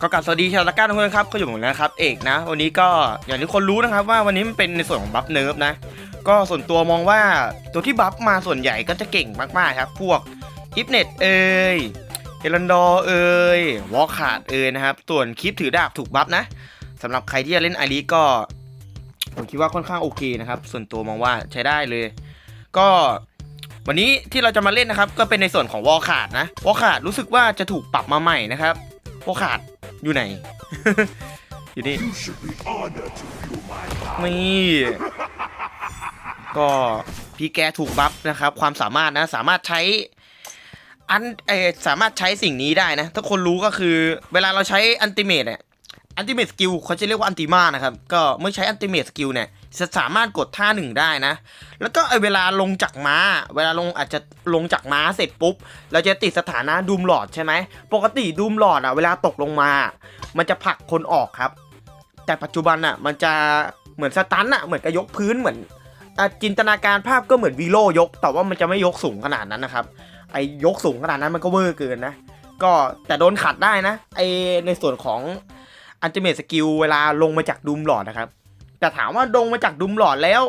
ก็กลับสวัสดีชาวตะกร้าทุกคนครับก็อยู่ผมนะครับเอกนะ วันนี้ก็อย่างที่คนรู้นะครับว่าวันนี้มันเป็นในส่วนของบัฟเนิร์ฟนะ ก็ส่วนตัวมองว่าตัวที่บัฟมาส่วนใหญ่ก็จะเก่งมากๆครับ พวกอิฟเน็ตเอยเอรันดอเอยวอลขาดเอยนะครับ ส่วนคลิปถือดาบถูกบัฟนะสำหรับใครที่จะเล่นไอรีก็ ผมคิดว่าค่อนข้างโอเคนะครับ ส่วนตัวมองว่าใช้ได้เลย ก็วันนี้ที่เราจะมาเล่นนะครับ ก็เป็นในส่วนของวอลขาดนะวอลขาดรู้สึกว่าจะถูกปรับมาใหม่นะครับ วอขาดอยู่ไหน อยู่นี่นี่ก็พี่แกถูกบัฟนะครับ ความสามารถนะ สามารถใช้อันเอสามารถใช้สิ่งนี้ได้นะ ถ้าคนรู้ก็คือ เวลาเราใช้อันติเมตเนี่ย อันติเมตสกิลเขาจะเรียกว่าอันติมานะครับ ก็เมื่อใช้อันติเมตสกิลเนี่ยจะสามารถกดท่าหนึ่งได้นะ แล้วก็ไอเวลาลงจากม้า เวลาลงอาจจะลงจากม้าเสร็จปุ๊บ เราจะติดสถานะดูมหลอดใช่ไหม ปกติดูมหลอดอะเวลาตกลงมา มันจะผลักคนออกครับ แต่ปัจจุบันอะมันจะเหมือนสตันอะเหมือนกับยกพื้นเหมือนอจินตนาการภาพก็เหมือนวีโลยก แต่ว่ามันจะไม่ยกสูงขนาดนั้นนะครับ ไอยกสูงขนาดนั้นมันก็เวอร์เกินนะ ก็แต่โดนขัดได้นะ ไอในส่วนของ อันติเม e สกิลเวลาลงมาจากดูมหลอดนะครับ แต่ถามว่าลงมาจากดูมหลอดแล้ว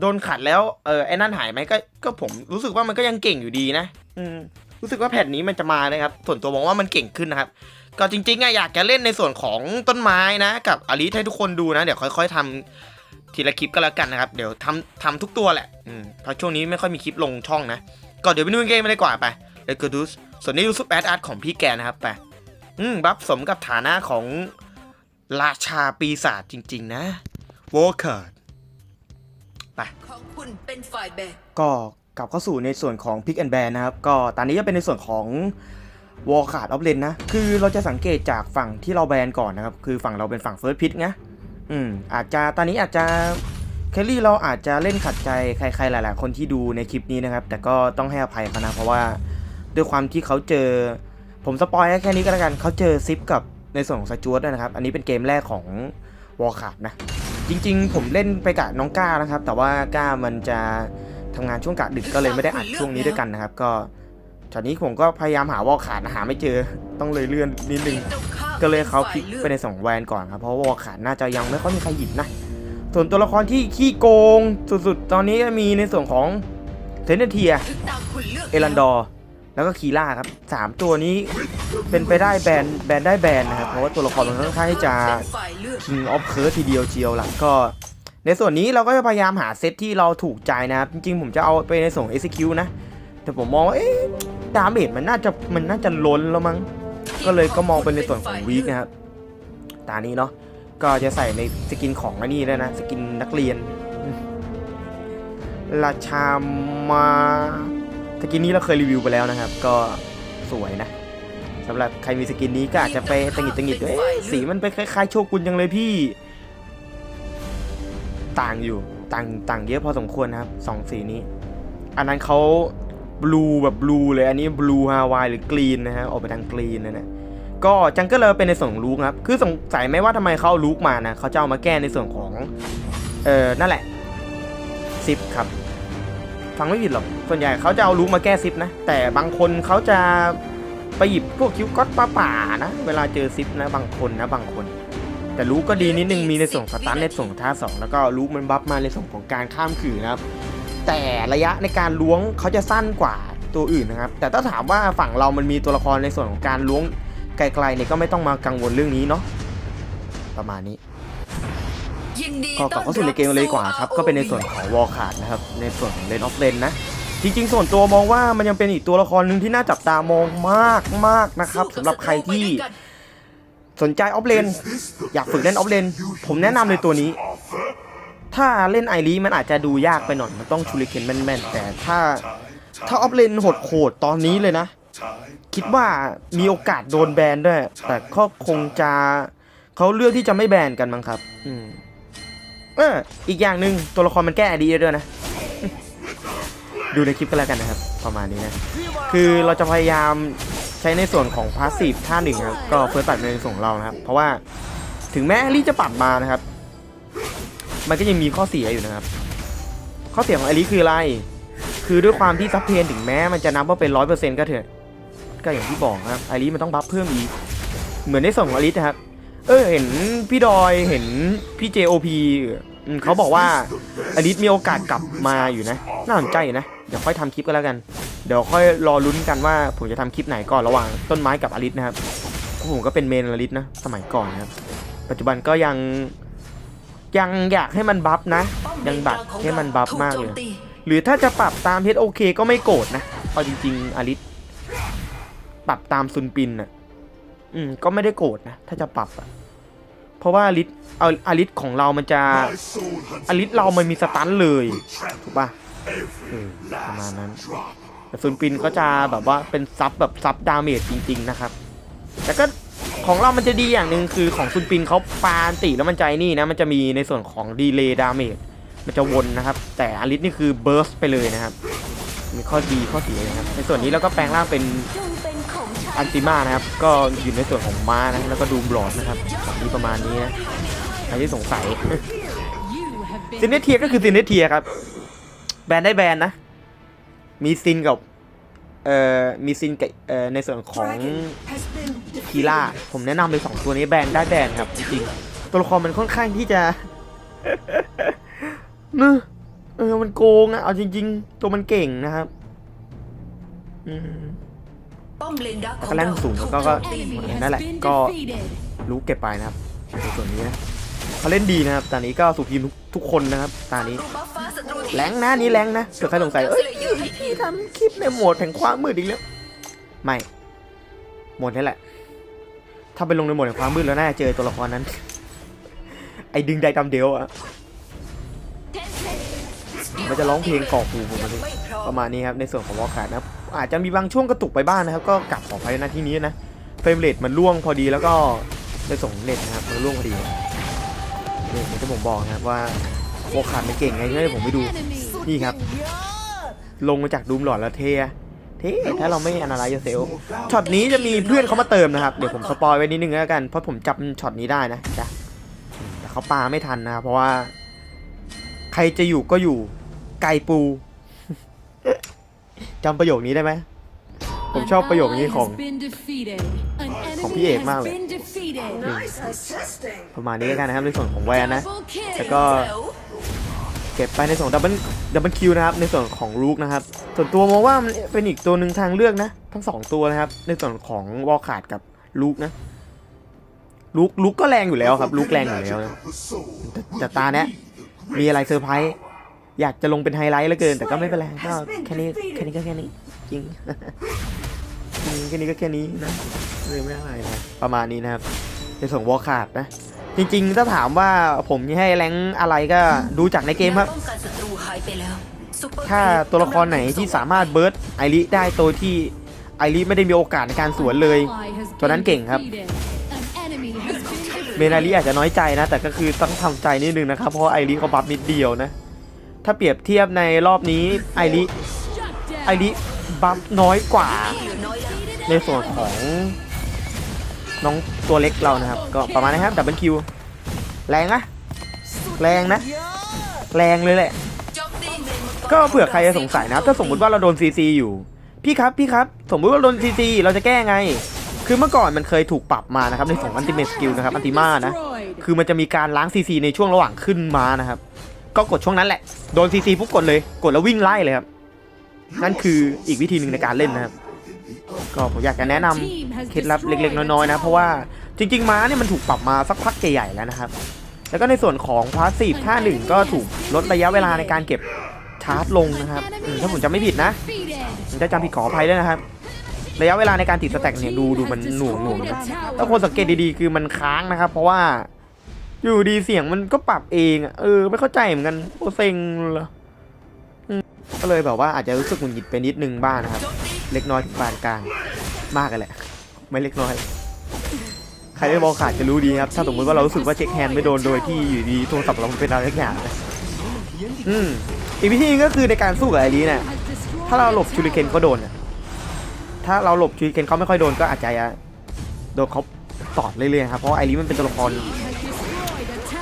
โดนขัดแล้วเออไอ้นั่นหายไหมก็ก็ผมรู้สึกว่ามันก็ยังเก่งอยู่ดีนะ อืมรู้สึกว่าแผ่นนี้มันจะมานะครับ ส่วนตัวมองว่ามันเก่งขึ้นนะครับ ก็จริงๆอะอยากจะเล่นในส่วนของต้นไม้นะ กับอลิสให้ทุกคนดูนะ เดี๋ยวค่อย ๆทำทีละคลิปก็แล้วกันนะครับ เดี๋ยวทำทำทุกตัวแหละอืมเพราะช่วงนี้ไม่ค่อยมีคลิปลงช่องนะ ก็เดี๋ยวไปดูเกมไม่ได้กว่าไปเลยก็ดูสส่วนนี้ดูซุปแอดอาร์ตของพี่แกนะครับไป อืมบัฟสมกับฐานะของราชาปีศาจจริง ๆ นะวอลเคิร์ดของคุณเป็นฝ่ายแบกก็กลับเข้าสู่ในส่วนของ Pick and Ban นะครับ ก็ตอนนี้จะเป็นในส่วนของ w a l Card of Lane นะ คือเราจะสังเกตจากฝั่งที่เราแบนก่อนนะครับ คือฝั่งเราเป็นฝั่ง First Pick นะอืม อาจจะตอนนี้อาจจะเคลลี่เราอาจจะเล่นขัดใจใครๆหลาย ๆ คนที่ดูในคลิปนี้นะครับ แต่ก็ต้องให้อภัยเขานะ เพราะว่าด้วยความที่เขาเจอ ผมสปอยแค่นี้ก็แล้วกันเขาเจอซิปกับในส่วนของสจวตด้วยนะครับ อันนี้เป็นเกมแรกของ w a l Card นะ จริง ๆ ผมเล่นไปกับน้องก้านะครับ แต่ว่าก้ามันจะทำงานช่วงกะดึกก็เลยไม่ได้อัดช่วงนี้ด้วยกันนะครับ ก็ตอนนี้ผมก็พยายามหาวอลขาดหาไม่เจอต้องเลยเลื่อนนิดนึงก็เลยเขาพลิกฝ่ไปในสองแวนก่อนครับเพราะวอลขาดน่าจะยังไม่ค่อยมีใครหยิบนะ ส่วนตัวละครที่ขี้โกงสุดๆ ตอนนี้มีในส่วนของเทนเนเทียเอกเอรันดอร์ แล้วก็คีล่าครับสามตัวนี้เป็นไปได้แบนแบนได้แบนนะครับ เพราะว่าตัวละครมันค่อนข้างที่จะเป็นฝ่ายเลือก King of Curse ทีเดียวเชียวหลังก็ ในส่วนนี้เราก็จะพยายามหาเซตที่เราถูกใจนะครับ จริงๆ ผมจะเอาไปในส่ง execute นะ แต่ผมมองว่าเอ๊ะดาเมจมันน่าจะมันน่าจะล้นแล้วมั้งก็เลยก็มองเป็นในส่วนของวีคนะครับตานี้เนาะก็จะใส่ในสกินของอันนี้ด้วยนะ สกินนักเรียนราชามา สกินนี้เราเคยรีวิวไปแล้วนะครับ ก็สวยนะสำหรับใครมีสกินนี้ก็อาจจะไปตังหิดตังหิดด้วยสีมันไปคล้ายๆ โชกุนจังเลยพี่ ต่างอยู่ต่างต่างเยอะพอสมควรนะครับสองสีนี้ อันนั้นเขาบลูแบบบลูเลยอันนี้บลูฮาวายหรือกรีนนะฮะออกไปทางกรีนนะนะก็จังเก็เลยเป็นในส่วนของลูกครับ คือสงสัยไหมว่าทำไมเขาเอาลูกมานะเขาจะเอามาแก้ในส่วนของ เออนั่นแหละซิปครับ ฟังไม่ผิดหรอก ส่วนใหญ่เขาจะเอาลูกมาแก้ซิปนะ แต่บางคนเขาจะไปหยิบพวกคิวก๊อตป้าป่านะ เวลาเจอซิปนะบางคนนะบางคน แต่ลูกก็ดีนิดนึงมีในส่วนของสตันในส่วนของท่าสองแล้วก็ลูกมันบัฟมาในส่วนของการข้ามขื่อนะครับ แต่ระยะในการล้วงเขาจะสั้นกว่าตัวอื่นนะครับ แต่ถ้าถามว่าฝั่งเรามันมีตัวละครในส่วนของการล้วงไกลๆเนี่ยก็ไม่ต้องมากังวลเรื่องนี้เนาะประมาณนี้ ก็กลับเข้าสู่ในเกมเลยดีกว่าครับ ก็เป็นในส่วนของวอลขาดนะครับ ในส่วนของเลนออฟเลนนะ จริงๆ ส่วนตัวมองว่ามันยังเป็นอีกตัวละครหนึ่งที่น่าจับตามองมากมากๆนะครับสำหรับใครที่สนใจออฟเลนอยากฝึกเล่นออฟเลนผมแนะนำเลยตัวนี้ ถ้าเล่นไอรีมันอาจจะดูยากไปหน่อย มันต้องชูริเคนแม่นๆ แต่ถ้าถ้าออฟเลนโหดๆตอนนี้เลยนะ คิดว่ามีโอกาสโดนแบนด้วย แต่ก็คงจะเขาเลือกที่จะไม่แบนกันมั้งครับ อืม เอออีกอย่างหนึ่งตัวละครมันแก้อดีด้วยนะ ดูในคลิปกันแล้วกันนะครับ ประมาณนี้นะ คือเราจะพยายามใช้ในส่วนของพาสซีฟท่าหนึ่งครับ ก็เฟิร์สตัดในส่วนของเรานะครับ เพราะว่าถึงแม้อลิจะปรับมานะครับ มันก็ยังมีข้อเสียอยู่นะครับ ข้อเสียของอลิคืออะไร คือด้วยความที่ซับเพนถึงแม้มันจะนับว่าเป็นร้อยเปอร์เซ็นต์ก็เถอะ ก็อย่างที่บอกนะครับไอริมันต้องบัฟเพิ่มอีก เหมือนในส่วนของอลินะครับ เออเห็นพี่ดอยเห็นพี่ JOP อืมเขาบอกว่าอลิสมีโอกาสกลับมาอยู่นะ น่าสนใจนะ เดี๋ยวค่อยทำคลิปก็แล้วกัน เดี๋ยวค่อยรอลุ้นกันว่าผมจะทำคลิปไหนก่อนระหว่างต้นไม้กับอลิสนะครับผมก็เป็นเมนอลิสนะ สมัยก่อนนะครับ ปัจจุบันก็ยังยังอยากให้มันบัฟนะ ยังบักให้มันบัฟมากเลย หรือถ้าจะปรับตาม HOK ก็ไม่โกรธนะเอาจริงๆอลิสปรับตามซุนปินอะ อืมก็ไม่ได้โกรธนะ ถ้าจะปรับอะเพราะว่าอลิสเอาอลิสของเรามันจะอลิสเรามันมีสตันเลยถูกป่ะประมาณนั้นแต่ซุนปินก็จะแบบว่าเป็นซับแบบซับดาเมจจริง ๆ นะครับ แต่ก็ของเรามันจะดีอย่างหนึ่งคือของซุนปินเขาปานติแล้วมันใจนี่นะ มันจะมีในส่วนของดีเลย์ดาเมจมันจะวนนะครับ แต่อลิสนี่คือเบิร์สไปเลยนะครับ มีข้อดีข้อเสียนะครับ ในส่วนนี้เราก็แปลงร่างเป็น อันติมานะครับ ก็อยู่ในส่วนของม้านะ แล้วก็ดูบลอดนะครับมีประมาณนี้นะ ใครที่สงสัยซินเนเทียก็คือซินเนเทียครับ แบนได้แบนนะ มีซินกับเอ่อมีซินกับเอ่อในส่วนของคีล่า ผมแนะนำเลยสองตัวนี้แบนได้แบนครับจริงๆตัวละครมันค่อนข้างที่จะเนอะเออมันโกงอะเอาจริง ๆ ตัวมันเก่งนะครับ อืม ป้อมเลนดักของก็แรงสูงแล้วก็ก็ถูโจมตีนั่นแหละก็รู้เก็บไปนะครับในส่วนนี้นะเขาเล่นดีนะครับตอนนี้ก็สู่ทีมทุกทุกคนนะครับตอนนี้รูบัฟฟ้าศัตรูทีมแรงนะนี่แรงนะเกิดใครสงสัยเอ้ยพี่ทำคลิปในโหมดแห่งความมืดอีกแล้วไม่โหมดนี่แหละ ถ้าไปลงในโหมดแห่งความมืดแล้วน่าจะเจอตัวละครนั้น ไอ้ดึงไดดำเดียวอะ มันจะร้องเพลงกรอกหูผมมาดิไม่พร้อประมาณนี้ครับในส่วนของวอลคาร์นะอาจจะมีบางช่วงกระตุกไปบ้างนะครับ ก็กลับขออภัยนะที่นี้นะเฟรมเรทมันล่วงพอดีแล้วก็ในส่งเน็ตนะครับมันล่วงพอดีนี่อย่างที่ผมบอกนะครับว่าวอลคาร์มันเก่งไงที่ให้ผมไปดูนี่ครับ ลงมาจากดูมหลอดแล้วเทเท่ถ้าเราไม่อนาลัยเซลช็อตนี้จะมีเพื่อนเขามาเติมนะครับ เดี๋ยวผมสปอยไว้นิดนึงแล้วกัน เพราะผมจำช็อตนี้ได้นะจ้ะแต่เขาปาไม่ทันนะครับเพราะว่า ใครจะอยู่ก็อยู่ ไก่ปู จำประโยคนี้ได้ไหม ผมชอบประโยคนี้ของของพี่เอกมากเลย ประมาณนี้แล้วกันนะครับในส่วนของแวนนะ แล้วก็แถวเก็บไปในส่วนดับเบิลดับเบิลคิวนะครับในส่วนของลูกนะครับ ส่วนตัวมองว่ามันเป็นอีกตัวหนึ่งทางเลือกนะ ทั้งสองตัวนะครับ ในส่วนของวอลขาดกับลูกนะลูกลูกก็แรงอยู่แล้วครับลูกแรงอยู่แล้วนะ The soul แต่แต่ตาเนี้ยมีอะไรเซอร์ไพรส์ อยากจะลงเป็นไฮไลท์เหลือเกิน แต่ก็ไม่เป็นไรก็แค่นี้แค่นี้ก็แค่นี้จริงจริงแค่นี้ก็แค่นี้นะเลยไม่อะไรนะประมาณนี้นะครับในส่วนวอลขาดนะ จริงๆ ถ้าถามว่าผมให้แรงค์อะไรก็ดูจากในเกมครับป้องกันศัตรูหายไปแล้วซุปเปอร์ถ้าตัวละครไหนที่สามารถเบิร์ดไอริได้โดยที่ไอริไม่ได้มีโอกาสในการสวนเลยตัวนั้นเก่งครับเมนาริอาจจะน้อยใจนะ แต่ก็คือต้องทำใจนิดนึงนะครับ เพราะว่าไอริเขาบัฟนิดเดียวนะ ถ้าเปรียบเทียบในรอบนี้ไอริไอริบัฟน้อยกว่า ในส่วนของน้องตัวเล็กเรานะครับ ก็ประมาณนี้ครับดับเบิลคิวแรงนะแรงนะ แรงเลยแหละ ก็เผื่อใครจะสงสัยนะถ้าสมมุติว่าเราโดนซีซีอยู่ พี่ครับพี่ครับ สมมุติว่าโดนซีซีเราจะแก้ไง คือเมื่อก่อนมันเคยถูกปรับมานะครับในส่วนอันติเม s สกิลนะครับอันติมานะ คือมันจะมีการล้างซีซีในช่วงระหว่างขึ้นมานะครับ ก็กดช่วงนั้นแหละ โดนซีซีปุ๊บกดเลย กดแล้ววิ่งไล่เลยครับ นั่นคืออีกวิธีหนึ่งในการเล่นนะครับ ก็ผมอยากจะแนะนำเคล็ดลับเล็ก ๆ น้อยๆนะ เพราะว่าจริง ๆ ม้าเนี่ยมันถูกปรับมาสักพักใหญ่ๆแล้วนะครับ แล้วก็ในส่วนของพาสซีฟท่าหนึ่งก็ถูกลดระยะเวลาในการเก็บชาร์จลงนะครับอืมถ้าผมจำไม่ผิดนะผมจะจำผิดขออภัยด้วยนะครับ ระยะเวลาในการติดสแต็กเนี่ยดูดูมันหน่วงหน่วงนะครับถ้าคนสังเกตดีๆ คือมันค้างนะครับ เพราะว่า อยู่ดีเสียงมันก็ปรับเองอะเออไม่เข้าใจเหมือนกันโอเซ็งเหรอก็เลยแบบว่าอาจจะรู้สึกหงุดหงิดไปนิดนึงบ้างนะครับ เล็กน้อยถึงปานกลางมากกันแหละ ไม่เล็กน้อย ใครได้บอลขาดจะรู้ดีครับ ถ้าสมมติว่าเรารู้สึกว่าเช็คแฮนด์ไม่โดนโดยที่อยู่ดีโทรศัพท์เราเป็นอะไรสักอย่างนอืมอีกวิธีก็คือในการสู้กับไอรีเนี่ยถ้าเราหลบชูริเคนก็โดนถ้าเราหลบชูริเคนเขาไม่ค่อยโดนก็อาจจะโดนเขาตอดเรื่อยๆครับเพราะไอรีมันเป็นตัวละคร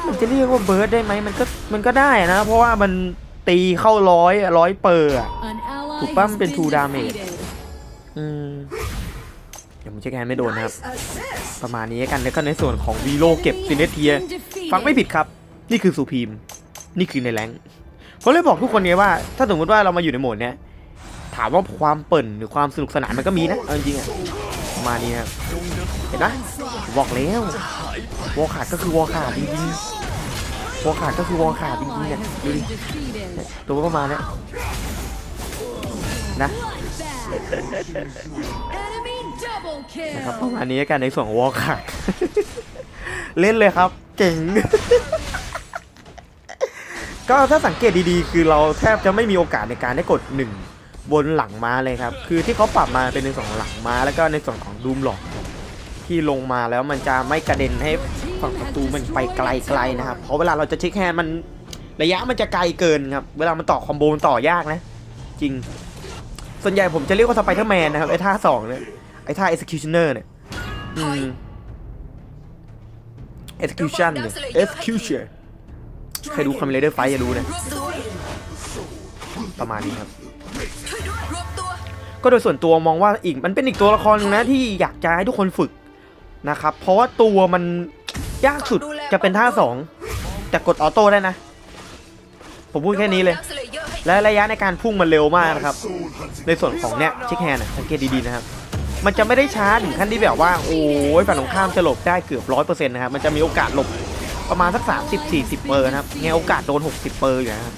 มันจะเรียกว่าเบิร์ดได้ไหมมันก็มันก็ได้นะ เพราะว่ามันตีเข้าร้อยร้อยเปอร์อะถูกปะมันเป็น two damage อืมเดี๋ยวผมเช็คแฮนด์ไม่โดนนะครับ Nice assist. ประมาณนี้กันแล้วก็ในส่วนของวีโลเก็บซินเนเทีย ฟังไม่ผิดครับ นี่คือสุพีม นี่คือในแรงค์ผมเลยบอกทุกคนไงว่า ถ้าสมมติว่าเรามาอยู่ในโหมดเนี้ยถามว่าความเปิ่นหรือความสนุกสนานมันก็มีนะเอาจริงๆอะประมาณนี้ครับเห็นนะบอกแล้ว วอลขาดก็คือวอลขาดจริงๆวอลขาดก็คือวอลขาดจริงๆเนี่ยดูดิตัวประมาณเนี้ยนะนะครับประมาณนี้กันในส่วนของวอลขาดเล่นเลยครับเก่งก็ถ้าสังเกตดีๆ คือเราแทบจะไม่มีโอกาสในการได้กดหนึ่งบนหลังม้าเลยครับ คือที่เขาปรับมาเป็นในส่วนของหลังม้า แล้วก็ในส่วนของดูมหลอกที่ลงมาแล้วมันจะไม่กระเด็นให้ ฝั่งประตูมันไปไกลๆนะครับ เพราะเวลาเราจะเช็คแฮนด์มันระยะมันจะไกลเกินครับ เวลามันต่อคอมโบมันต่อยากนะ จริง ส่วนใหญ่ผมจะเรียกว่าสไปเดอร์แมนนะครับ ไอ้ท่าสองเนี่ย ไอ้ท่า executioner เนี่ยอืม execution เนี่ย execution ใครดูคอมเมดี้ไฟจะรู้นะ ประมาณนี้ครับ ก็โดยส่วนตัวมองว่าอีกมันเป็นอีกตัวละครนึงนะที่อยากจะให้ทุกคนฝึกนะครับ เพราะว่าตัวมัน ยากสุดจะเป็นท่าสองแต่กดออโต้ได้นะ ผมพูดแค่นี้เลย และระยะในการพุ่งมันเร็วมากนะครับ ในส่วนของเนี้ยเช็คแฮนด์สังเกตดีๆนะครับ มันจะไม่ได้ช้าถึงขั้นที่แบบว่า โอ้ยฝั่งตรงข้ามจะหลบได้เกือบร้อยเปอร์เซ็นต์นะครับ มันจะมีโอกาสหลบประมาณสักสามสิบสี่สิบเปอร์นะครับไงโอกาสโดนหกสิบเปอร์อยู่นะครับ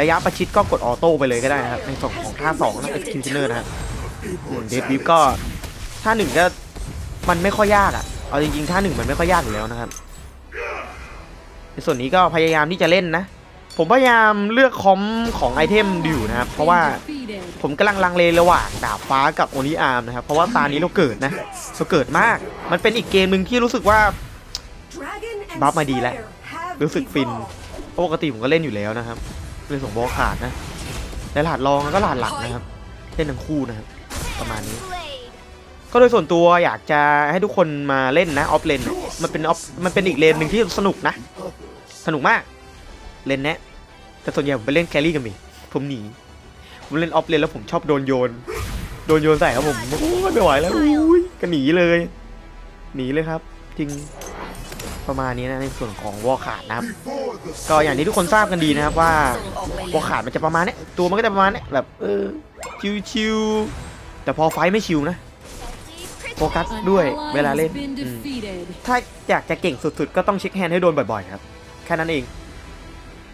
ระยะประชิดก็กดออโต้ไปเลยก็ได้นะครับในส่วนของท่าสองนะ executioner นะครับเดดบิฟก็ท่าหนึ่งก็มันไม่ค่อยยากอะ เอาจริงๆท่าหนึ่งมันไม่ค่อยยากอยู่แล้วนะครับ ในส่วนนี้ก็พยายามที่จะเล่นนะ ผมพยายามเลือกคอมของไอเทมอยู่นะครับ เพราะว่าผมกำลังลังเลระหว่างดาบฟ้ากับโอนิอาร์มนะครับ เพราะว่าตานี้เราเกิดนะ เราเกิดมาก มันเป็นอีกเกมหนึ่งที่รู้สึกว่าบัฟมาดีแล้วรู้สึกฟินปกติผมก็เล่นอยู่แล้วนะครับเล่นสองบอลขาดนะและหลาดรองก็หลาดหลักนะครับ เล่นทั้งคู่นะครับประมาณนี้ ก็โดยส่วนตัวอยากจะให้ทุกคนมาเล่นนะออฟเลนมันเป็นออฟมันเป็นอีกเลนหนึ่งที่สนุกนะ สนุกมาก เลนเนี้แต่ส่วนใหญ่ผมไปเล่นแครี่กันมีผมหนีผมเล่นออฟเลนแล้วผมชอบโดนโยน โดนโยนใส่ครับผมโอ้ไม่ไหวแล้วอุ้ยก็หนีเลย หนีเลยครับ จริงประมาณนี้นะในส่วนของวอลขาดนะครับก็อย่างที่ทุกคนทราบกันดีนะครับว่าวอลขาดมันจะประมาณนี้ตัวมันก็จะประมาณนี้แบบเออชิวๆแต่พอไฟไม่ชิวนะ โฟกัสด้วยเวลาเล่น ถ้าอยากจะเก่งสุดๆ ก็ต้องเช็คแฮนด์ให้โดนบ่อยๆครับ แค่นั้นเอง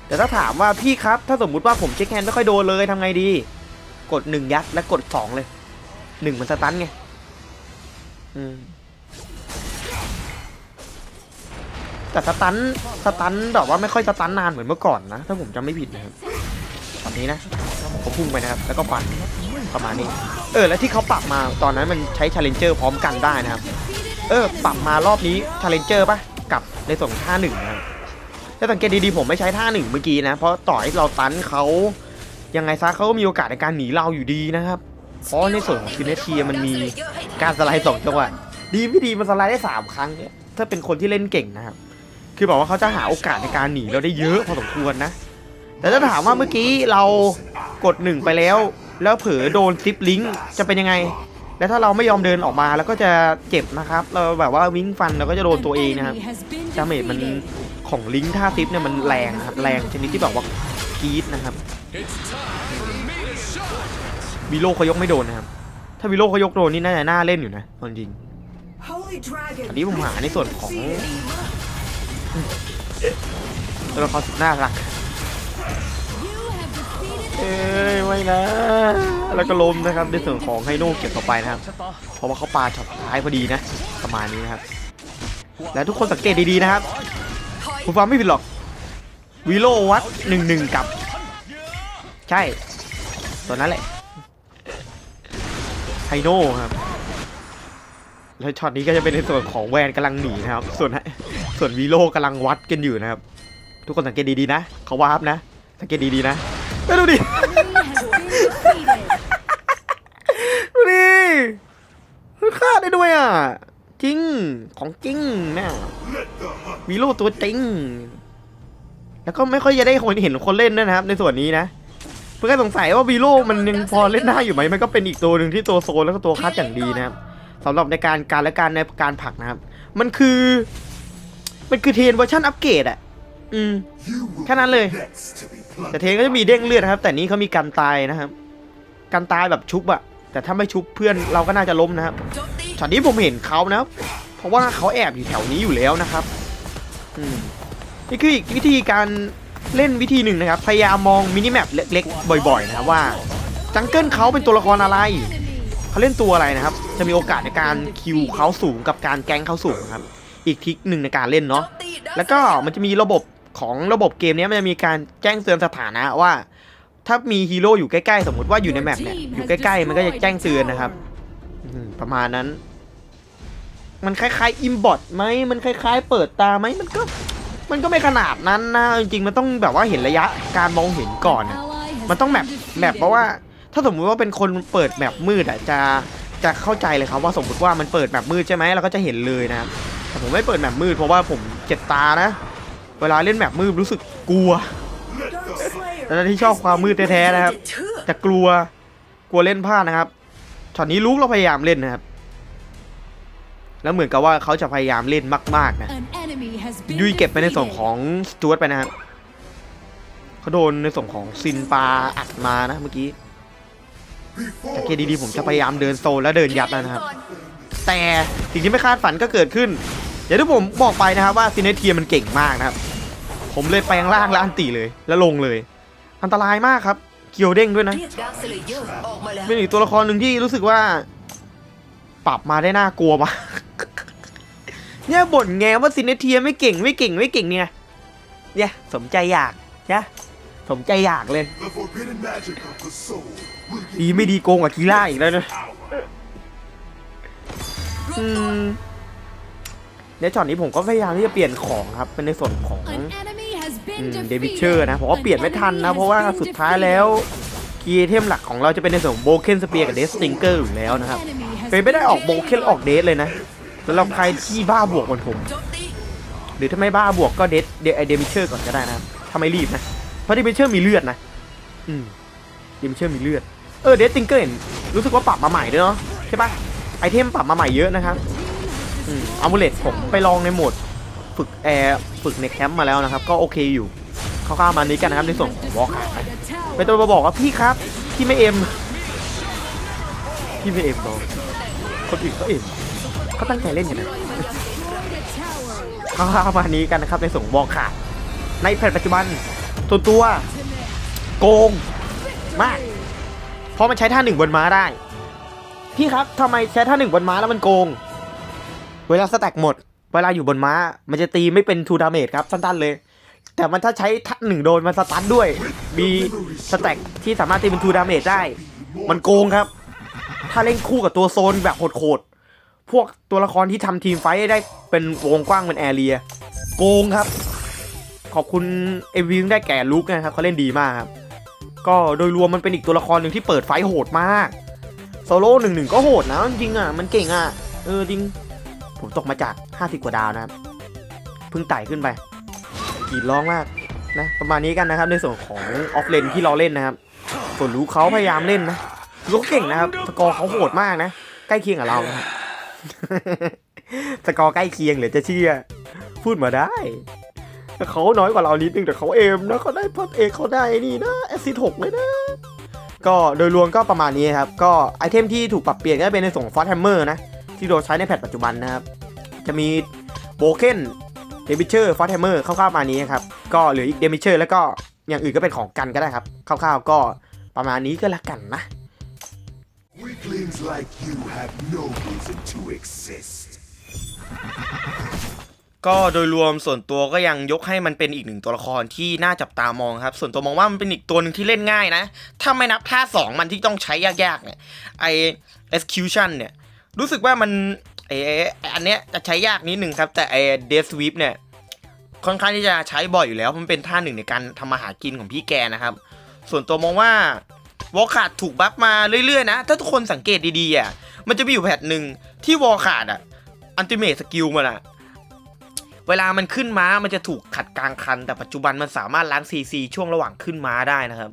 แต่ถ้าถามว่าพี่ครับ ถ้าสมมุติว่าผมเช็คแฮนด์ไม่ค่อยโดนเลยทำไงดี กดหนึ่งยัดและกดสองเลยหนึ่งมันสตันไงแต่สตันสตันแบบว่าไม่ค่อยสตันนานเหมือนเมื่อก่อนนะ ถ้าผมจำไม่ผิดนะครับตอนนี้นะผมพุ่งไปนะครับ แล้วก็ฟัน ประมาณนี้ เออ แล้วที่เขาปรับมาตอนนั้นมันใช้ Challenger พร้อมกันได้นะครับ เออ ปรับมารอบนี้ Challenger ป่ะกับในส่วนของท่าหนึ่งนะถ้าสังเกตดีๆผมไม่ใช้ท่าหนึ่งเมื่อกี้นะ เพราะต่อให้เราตันเขายังไงซะเขาก็มีโอกาสในการหนีเราอยู่ดีนะครับ เพราะในส่วนของซินเนเทียมันมีการสไลด์สองจังหวะดีไม่ดีมันสไลด์ได้สามครั้งเนี่ยถ้าเป็นคนที่เล่นเก่งนะครับ คือบอกว่าเขาจะหาโอกาสในการหนีเราได้เยอะพอสมควรนะ แต่ถ้าถามว่าเมื่อกี้เรากดหนึ่งไปแล้ว แล้วเผลอโดนซิปลิงก์จะเป็นยังไง แล้วถ้าเราไม่ยอมเดินออกมาแล้วก็จะเจ็บนะครับ เราแบบว่าวิ่งฟันเราก็จะโดนตัวเองนะครับดาเมจมันของลิงก์ท่าซิปเนี่ยมันแรงครับแรงชนิดที่แบบว่ากรีดนะครับวิโลเขายกไม่โดนนะครับ ถ้าวิโลเขายกโดนนี่น่าจะน่าเล่นอยู่นะจริงอันนี้ผมหาในส่วนของตัวละครสุดน่ารัก เอ้ยไม่นะ แล้วก็ล้มนะครับในส่วนของไฮโน่เก็บต่อไปนะครับ เพราะว่าเขาปาช็อตท้ายพอดีนะ ประมาณนี้นะครับ และทุกคนสังเกตดีๆนะครับผมฟังไม่ผิดหรอกวีโลวัดหนึ่งหนึ่งกับ ใช่ ตัวนั้นแหละไฮโน่ครับแล้วช็อตนี้ก็จะเป็นในส่วนของแวนกำลังหนีนะครับ ส่วนส่วนวีโลกำลังวัดกันอยู่นะครับ ทุกคนสังเกตดีๆนะ เขาวาร์ปนะ สังเกตดีๆนะ ไม่ดูดิ ดูดิมันฆ่าได้ด้วยอะ จริง ของจริงนะวีโร่ตัวจริง แล้วก็ไม่ค่อยจะได้คนเห็นคนเล่นด้วยนะครับ ในส่วนนี้นะ เพื่อนสงสัยว่าวีโร่มันยังพอเล่นได้อยู่ไหม มันก็เป็นอีกตัวหนึ่งที่ตัวโซนแล้วก็ตัวคัดอย่างดีนะครับสำหรับในการการและการในการผลักนะครับ มันคือ มันคือเทนเวอร์ชันอัปเกรดอะ อืม แค่นั้นเลย แต่เทรนก็จะมีเด้งเลือดนะครับ แต่นี้เขามีการตายนะครับการตายแบบชุบอะแต่ถ้าไม่ชุบเพื่อนเราก็น่าจะล้มนะครับโจมตีช็อตนี้ผมเห็นเขานะครับ เพราะว่าเขาแอบอยู่แถวนี้อยู่แล้วนะครับนี่คืออีกวิธีการเล่นวิธีหนึ่งนะครับ พยายามมองมินิแมปเล็กๆ บ่อยๆ นะครับว่าจังเกิลเขาเป็นตัวละครอะไร เขาเล่นตัวอะไรนะครับ จะมีโอกาสในการคิวเขาสูงกับการแก๊งเขาสูงครับ อีกทิกหนึ่งในการเล่นเนาะ แล้วก็มันจะมีระบบ ของระบบเกมเนี้ยมันจะมีการแจ้งเตือนสถานะว่า ถ้ามีฮีโร่อยู่ใกล้ๆ สมมติว่าอยู่ในแมปเนี่ยอยู่ใกล้ๆ มันก็จะแจ้งเตือนนะครับอืมประมาณนั้น มันคล้ายๆอิมบอทไหมมันคล้าย ๆ เปิดตาไหมมันก็มันก็ไม่ขนาดนั้นนะจริงๆมันต้องแบบว่าเห็นระยะการมองเห็นก่อนนะมันต้องแบบแบบเพราะว่า ถ้าสมมุติว่าเป็นคนเปิดแบบมืดอะจะจะเข้าใจเลยครับว่าสมมติว่ามันเปิดแบบมืดใช่ไหมเราก็จะเห็นเลยนะครับแต่ผมไม่เปิดแบบมืดเพราะว่าผมเจ็บตานะ เวลาเล่นแบบมืดรู้สึกกลัวแต่ที่ชอบความมืดแท้ๆนะครับเชื่อจะกลัวกลัวเล่นพลาดนะครับช็อตนี้ลูกเราพยายามเล่นนะครับ แล้วเหมือนกับว่าเขาจะพยายามเล่นมาก ๆ นะ ยุยเก็บไปในส่วนของสจวตไปนะครับเขาโดนในส่วนของซินปาอัดมานะเมื่อกี้ Before แต่เคดีๆผมจะพยายามเดินโซนและเดินยัดแล้วนะครับก่อนแต่สิ่งที่ไม่คาดฝันก็เกิดขึ้น อย่างที่ผมบอกไปนะครับว่าซินเนเทียมันเก่งมากนะครับ ผมเลยแปลงร่างแล้วอันตีเลย แล้วลงเลย อันตรายมากครับ เกียวเด้งด้วยนะ เป็นอีกตัวละครหนึ่งที่รู้สึกว่า ปรับมาได้น่ากลัวมากเนี่ยบ่นแงว่าซินเนเทียไม่เก่งไม่เก่งไม่เก่งเนี่ยเนี่ยสมใจอยากนะสมใจอยากเลย ดีไม่ดีโกงกับคีล่าอีกแล้วนะในช็อตนี้ผมก็พยายามที่จะเปลี่ยนของครับ เป็นในส่วนของ เดวิดเชอร์นะผมว่าเปลี่ยนไม่ทันนะ เพราะว่าสุดท้ายแล้วคีย์เทมหลักของเราจะเป็นในส่วนของโบเคนสเปียร์กับเดสติงเกอร์อยู่แล้วนะครับเป็นไม่ได้ออกโบเคนออกเดสเลยนะสำหรับใครที่บ้าบวกเหมือนผมโจมตีหรือถ้าไม่บ้าบวกก็เดสเดไอเดมิเชอร์ก่อนก็ได้นะครับถ้าไม่รีบนะเพราะเดมิเชอร์มีเลือดนะอืมเดมิเชอร์มีเลือดเออเดสติงเกอร์เห็นรู้สึกว่าปรับมาใหม่ด้วยเนาะใช่ปะไอเทมปรับมาใหม่เยอะนะครับอืมอามูเลตผมไปลองในโหมด ฝึกแอร์ฝึกในแคมป์มาแล้วนะครับ ก็โอเคอยู่เข้าๆมานี้กันนะครับในส่วนของวอลขานเป็นตัวมาบอกว่าพี่ครับพี่ไม่เอ็มพี่ไม่เอ็มน้องคนอื่นเขาเอ็มเขาตั้งใจเล่นกันนะเข้ามานี้กันนะครับในส่วนของวอลขาในแผ่นปัจจุบันตัวตัวโกงมากเพราะมันใช้ท่าหนึ่งบนม้าได้ พี่ครับทำไมใช้ท่าหนึ่งบนม้าแล้วมันโกง เวลาสแต็กหมด เวลาอยู่บนม้า มันจะตีไม่เป็นทูดาเมจครับสั้นๆเลย แต่มันถ้าใช้ท่าหนึ่งโดนมันสตันด้วย มีสแต็กที่สามารถตีเป็นทูดาเมจได้ มันโกงครับ ถ้าเล่นคู่กับตัวโซนแบบโหดๆ พวกตัวละครที่ทำทีมไฟได้เป็นวงกว้างเป็นแอเรีย โกงครับ ขอบคุณเอวิงได้แก่ลุกนะครับเขาเล่นดีมากครับ ก็โดยรวมมันเป็นอีกตัวละครหนึ่งที่เปิดไฟโหดมากโซโล่หนึ่งหนึ่งก็โหดนะจริงอะมันเก่งอะเออจริง ผมตกมาจาก 50 กว่าดาวนะครับเพิ่งไต่ขึ้นไปกรีดร้องมากนะประมาณนี้กันนะครับ ในส่วนของออฟเลนที่เราเล่นนะครับ ส่วนรู้เขาพยายามเล่นนะคือเก่งนะครับสกอร์เขาโหดมากนะ ใกล้เคียงกับเรานะสกอร์ใกล้เคียงเหรือจะเชื่อ พูดมาได้เขาน้อยกว่าเรานิดนึงแต่เขาเอมนะเขาได้พอดเอกเขาได้นี่นะแอซิดหกเลยนะก็โดยรวมก็ประมาณนี้ครับ ก็ไอเทมที่ถูกปรับเปลี่ยนก็เป็นในส่วนของฟอสแฮมเมอร์นะ ที่เราใช้ในแพทปัจจุบันนะครับ จะมีโบเคนเดมิเชอร์ฟอสแฮมเมอร์คร่าวๆมานี้ครับ ก็เหลืออีกเดมิเชอร์แล้วก็อย่างอื่นก็เป็นของกันก็ได้ครับคร่าวๆก็ประมาณนี้ก็แล้วกันนะ Weaklings like you have no reason to exist. ก็โดยรวมส่วนตัวก็ยังยกให้มันเป็นอีกหนึ่งตัวละครที่น่าจับตามองครับ ส่วนตัวมองว่ามันเป็นอีกตัวหนึ่งที่เล่นง่ายนะ ถ้าไม่นับท่าสองมันที่ต้องใช้ยากๆเนี่ยไอ execution เนี่ย รู้สึกว่ามันไออันเนี้ยจะใช้ยากนิดหนึ่งครับ แต่ไอ death sweep เนี่ยค่อนข้างที่จะใช้บ่อยอยู่แล้วมันเป็นท่าหนึ่งในการทำมาหากินของพี่แกนะครับ ส่วนตัวมองว่าวอลขาดถูกบัฟมาเรื่อยๆนะ ถ้าทุกคนสังเกตดีๆอะมันจะมีอยู่แพทหนึ่งที่วอลขาดอะอันติเมทสกิลมันอะเวลามันขึ้นม้ามันจะถูกขัดกลางคัน แต่ปัจจุบันมันสามารถล้างซีซีช่วงระหว่างขึ้นม้าได้นะครับ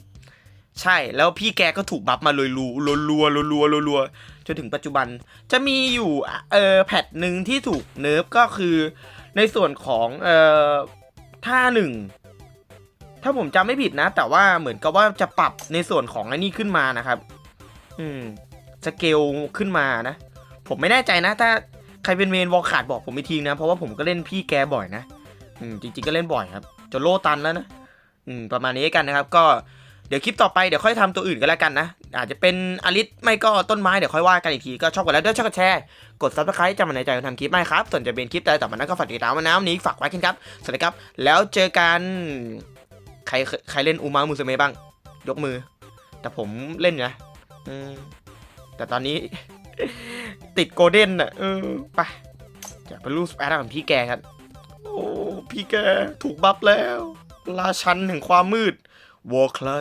ใช่แล้วพี่แกก็ถูกบัฟมาเลยรัวรัวรัวรัวรัว จนถึงปัจจุบัน จะมีอยู่เอ่อแพทหนึ่งที่ถูกเนิร์ฟก็คือในส่วนของเออท่าหนึ่งถ้าผมจำไม่ผิดนะ แต่ว่าเหมือนกับว่าจะปรับในส่วนของไอ้นี่ขึ้นมานะครับ อืมสเกลขึ้นมานะ ผมไม่แน่ใจนะ ถ้าใครเป็นเมนวอลขาดบอกผมอีกทีนะ เพราะว่าผมก็เล่นพี่แกบ่อยนะ อืมจริงๆก็เล่นบ่อยครับจนโลตันแล้วนะ อืมประมาณนี้กันนะครับ ก็ เดี๋ยวคลิปต่อไปเดี๋ยวค่อยทำตัวอื่นกันแล้วกันนะ อาจจะเป็นอลิสไม่ก็ต้นไม้เดี๋ยวค่อยว่ากันอีกทีก็ชอบกันแล้วด้วยช่วยกดแชร์กดซับสไครต์จะมาในใจการทำคลิปไหมครับส่วนจะเป็นคลิปใดต่อมานั้นก็ฝากติดตามวันน้ำนี้ฝากไว้กันครับสวัสดีครับ แล้วเจอกันใครใครเล่นอูมามุสเมบ้าง ยกมือ แต่ผมเล่นนะแต่ตอนนี้ ติดโกลเด้นอะออไปอยากเป็นลูกสแปร์ของพี่แกครับโอ้พี่แกถูกบัฟแล้วราชันแห่งความมืด วอลคลั